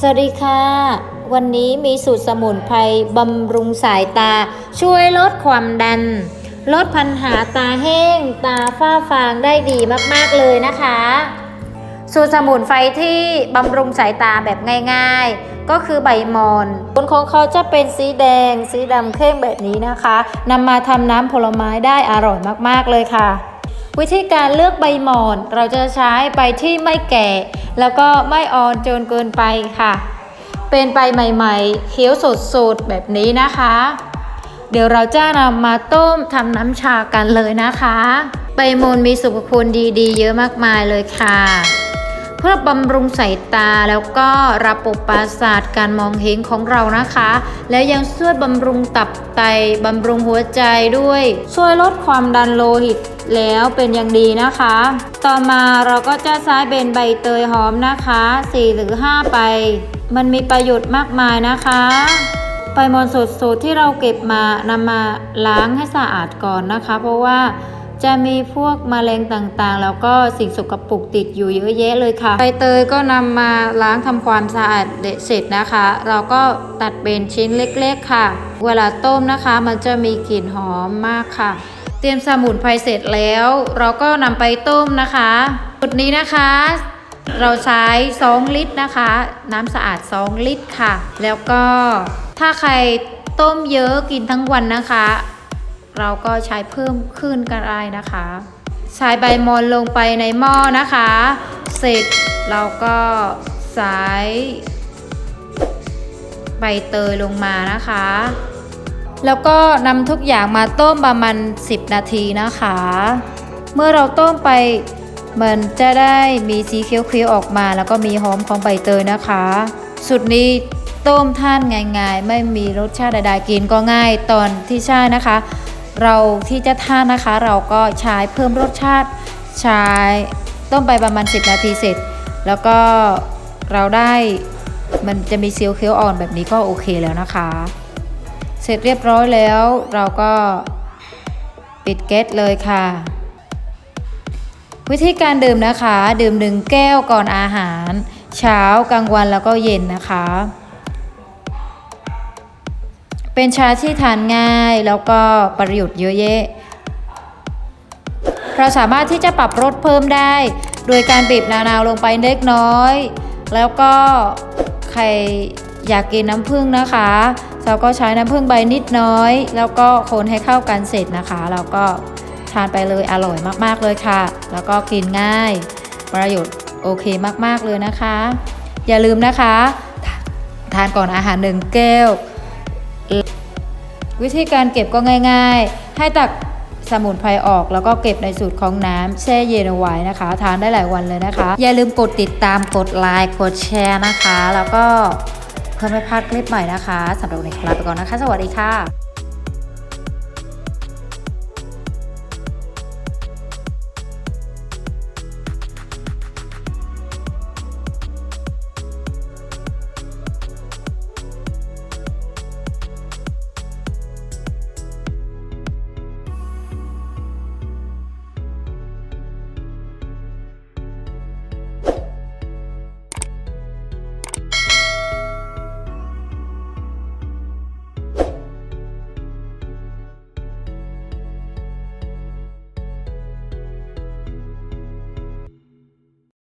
สวัสดีค่ะ วันนี้มีสูตรสมุนไพรบำรุงสายตา ช่วยลดความดัน ลดปัญหาตาแห้ง ตาฝ้าฟางได้ดีมากๆเลยนะคะ สูตรสมุนไพรที่บำรุงสายตาแบบง่ายๆ ก็คือใบมอนบนของเขาจะเป็นสีแดง สีดำเข้มแบบนี้นะคะนำมาทำน้ำผลไม้ได้อร่อยมากๆเลยค่ะ วิธีการเลือกใบหมอน เราจะใช้ใบที่ไม่แก่ แล้วก็ไม่อ่อนจนเกินไปค่ะ เป็นใบใหม่ๆ เขียวสดๆ แบบนี้นะคะ เดี๋ยวเราจะนำมาต้มทำน้ำชากันเลยนะคะ ใบมอนมีสุขคุณดีๆ เยอะมากมายเลยค่ะ พื่อบำรุงสายตาแล้วก็ระบบประสาทการมองเห็นของเรานะคะ และยังช่วยบำรุงตับไตบำรุงหัวใจด้วย ช่วยลดความดันโลหิตแล้วเป็นอย่างดีนะคะ ต่อมาเราก็จะใช้เป็นใบเตยหอมนะคะ 4 หรือ5ใบมันมีประโยชน์มากมายนะคะใบมอนสดๆที่เราเก็บมานำมาล้างให้สะอาดก่อนนะคะ เพราะว่า จะมีพวกมแมลงต่างๆ แล้วก็สิ่งสกปรกติดอยู่เยอะแยะเลยค่ะใบเตยก็นำมาล้างทำความสะอาดเสร็จนะคะ เราก็ตัดเป็นชิ้นเล็กๆค่ะ เวลาต้มนะคะ มันจะมีกลิ่นหอมมากค่ะ เตรียมสมุนไพรเสร็จแล้ว เราก็นำไปต้มนะคะจุดนี้นะคะ เราใช้ 2 ลิตรนะคะ น้ำสะอาด 2 ลิตรค่ะ แล้วก็ถ้าใครต้มเยอะกินทั้งวันนะคะ เราก็ใช้เพิ่มขึ้นก็ได้นะคะ ใช้ใบมอนลงไปในหม้อนะคะ เสร็จเราก็ใส่ใบเตยลงมานะคะ แล้วก็นำทุกอย่างมาต้มประมาณ 10 นาทีนะคะ เมื่อเราต้มไปมันจะได้มีสีเขียวๆออกมา แล้วก็มีหอมของใบเตยนะคะ สุดนี้ต้มท่านง่ายๆ ไม่มีรสชาติใดๆกินก็ง่ายตอนที่ใช่นะคะ เราที่จะทานนะคะ เราก็ใช้เพิ่มรสชาติ ใช้ต้มไปประมาณ 10 นาทีเสร็จ แล้วก็เราได้มันจะมีเซียวเคี้ยวอ่อนแบบนี้ก็โอเคแล้วนะคะ เสร็จเรียบร้อยแล้วเราก็ปิดแก๊สเลยค่ะ วิธีการดื่มนะคะ ดื่มหนึ่งแก้วก่อนอาหาร เช้ากลางวันแล้วก็เย็นนะคะ เป็นชาที่ทานง่ายแล้วก็ประโยชน์เยอะแยะ เราสามารถที่จะปรับรสเพิ่มได้ โดยการบีบนาวๆลงไปเล็กน้อย แล้วก็ใครอยากกินน้ำผึ้งนะคะเราก็ใช้น้ำผึ้งใบนิดน้อย แล้วก็คนให้เข้ากันเสร็จนะคะเราก็ทานไปเลยอร่อยมากๆเลยค่ะ แล้วก็กินง่าย ประโยชน์โอเคมากๆเลยนะคะ อย่าลืมนะคะ ทานก่อนอาหารหนึ่งแก้ว วิธีการเก็บก็ง่าย ๆ ให้ตักสมุนไพรออกแล้วก็เก็บในสูตรของน้ำแช่เย็นเอาไว้นะคะ ทานได้หลายวันเลยนะคะ อย่าลืมกดติดตามกดไลค์กดแชร์นะคะ แล้วก็เพื่อไม่พลาดคลิปใหม่นะคะสำหรับวันนี้ลาไปก่อนนะคะ สวัสดีค่ะ